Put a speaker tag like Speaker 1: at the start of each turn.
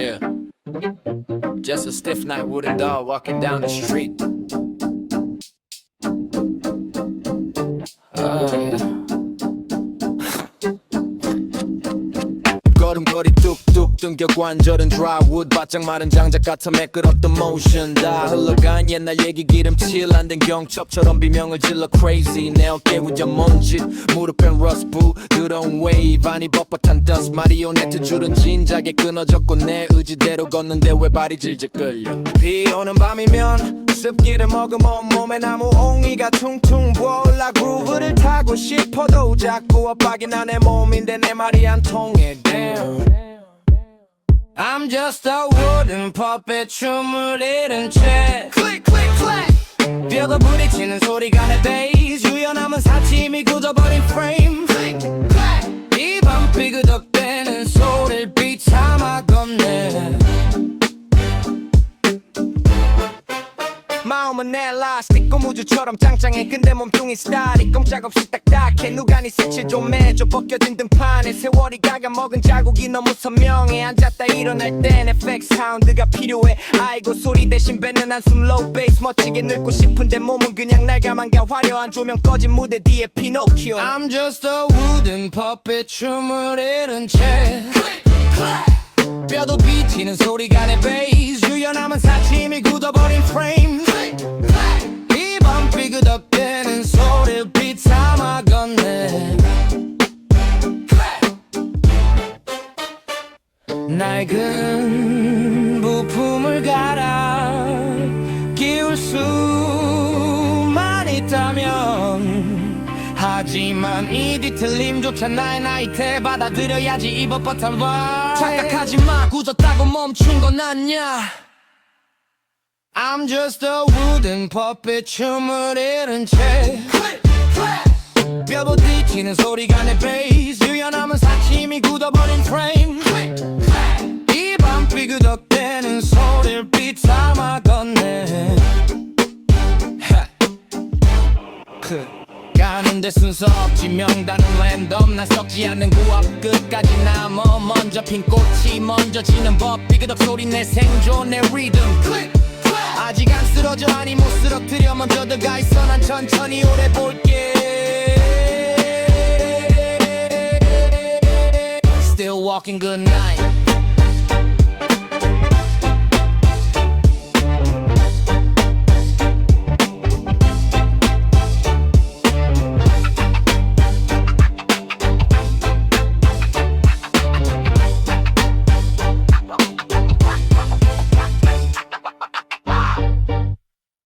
Speaker 1: Yeah. Just a stiff necked wooden doll walking down the street. Oh, yeah. 걸음걸이 뚝뚝 등겨 관절은 드라이우드 바짝 마른 장작 같아 매끄럽던 모션 다 흘러간 옛날 얘기 기름칠 안된 경첩처럼 비명을 질러 crazy. 내 어깨 운전 먼지 무릎엔 러스부 들어온 웨이브 아니 뻣뻣한 dust 마리오네트 줄은 진작에 끊어졌고 내 의지대로 걷는데 왜 발이 질질 끌려? 비 오는 밤이면 습기를 머금어 온몸에 나무 옹이가 퉁퉁 부어올라 그루브를 타고 싶어도 자꾸 엇박이 나내 몸인데 내 말이 안 통해. Damn. I'm just a wooden puppet 춤을 잃은 채. 클릭 클릭 클릭 뼈가 부딪히는 소리가 내 베이스 유연함은 사침이 굳어버린 프레임 엘라스틱 고무줄처럼 짱짱해. 근데 몸뚱이 스타릭 꼼짝없이 딱딱해. 누가 네 색칠 좀 해줘. 벗겨진 등판에 세월이 갉아먹은 자국이 너무 선명해. 앉았다 일어날 땐 FX 사운드가 필요해. 아이고 소리 대신 뱉는 한숨 low bass 멋지게 늙고 싶은데 몸은 그냥 날가만가. 화려한 조명 꺼진 무대 뒤에 피노키오. I'm just a wooden puppet 춤을 잃은 채. 뼈도 비치는 소리가 내 베이스 유연함은 사침이 굳어버린 프레임 낡은 부품을 갈아 끼울 수만 있다면 하지만 이 뒤틀림조차 나의 나이테 받아들여야지 이 뻣뻣한 말 착각하지 마. 굳었다고 멈춘 건 아니야. I'm just a wooden puppet 춤을 잃은 채. 뼈 부딪히는 소리가 내 베이스 유연함은 사침이 굳어버린 프레임 가는데 순서 없지. 명단은 랜덤 난 썩지 않는 구업 끝까지 남어. 먼저 핀 꽃이 먼저 지는 법. 삐그덕 소리 내 생존 내 리듬 아직 안 쓰러져. 아니 못 쓰러뜨려. 먼저 들어가 있어. 난 천천히 오래 볼게. Still walking good night